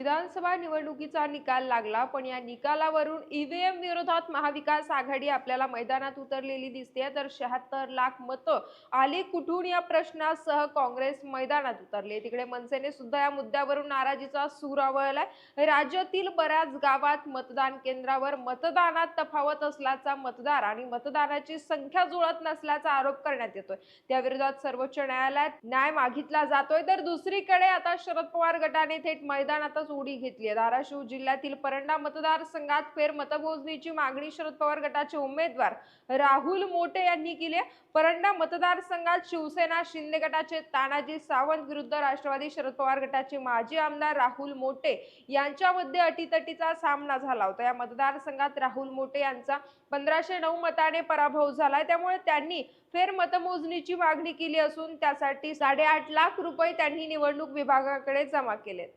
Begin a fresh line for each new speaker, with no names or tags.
विधानसभा निवडणुकीचा निकाल लागला पण या निकालावरून ईव्हीएम विरोधात महाविकास आघाडी आपल्याला मैदानात उतरलेली दिसते तर शहात्तर लाख मतं आली कुठून या प्रश्नासह काँग्रेस मैदानात उतरले? तिकडे मनसेने सुद्धा या मुद्द्यावरून नाराजीचा सूर आवळलाय. राज्यातील बऱ्याच गावात मतदान केंद्रावर मतदानात तफावत असल्याचा मतदार आणि मतदानाची संख्या जुळत नसल्याचा आरोप करण्यात येतोय. त्या विरोधात सर्वोच्च न्यायालयात न्याय मागितला जातोय. तर दुसरीकडे आता शरद पवार गटाने थेट मैदानात मैदानातच उडी घेतली आहे. धाराशिव जिल्ह्यातील परंडा मतदारसंघात फेर मतमोजणीची मागणी शरद पवार गटाचे उमेदवार राहुल मोटे यांनी केली आहे. परंडा मतदारसंघात शिवसेना शिंदे गटाचे तानाजी सावंत विरुद्ध राष्ट्रवादी शरद पवार गटाचे माजी आमदार राहुल मोटे यांच्यामध्ये अटीतटीचा सामना झाला होता. या मतदारसंघात राहुल मोटे यांचा पंधराशे नऊ मताने पराभव झालाय त्यामुळे त्यांनी फेर मतमोजणीची मागणी केली असून त्यासाठी साडेआठ लाख रुपये त्यांनी निवडणूक विभागाकडे जमा केलेत.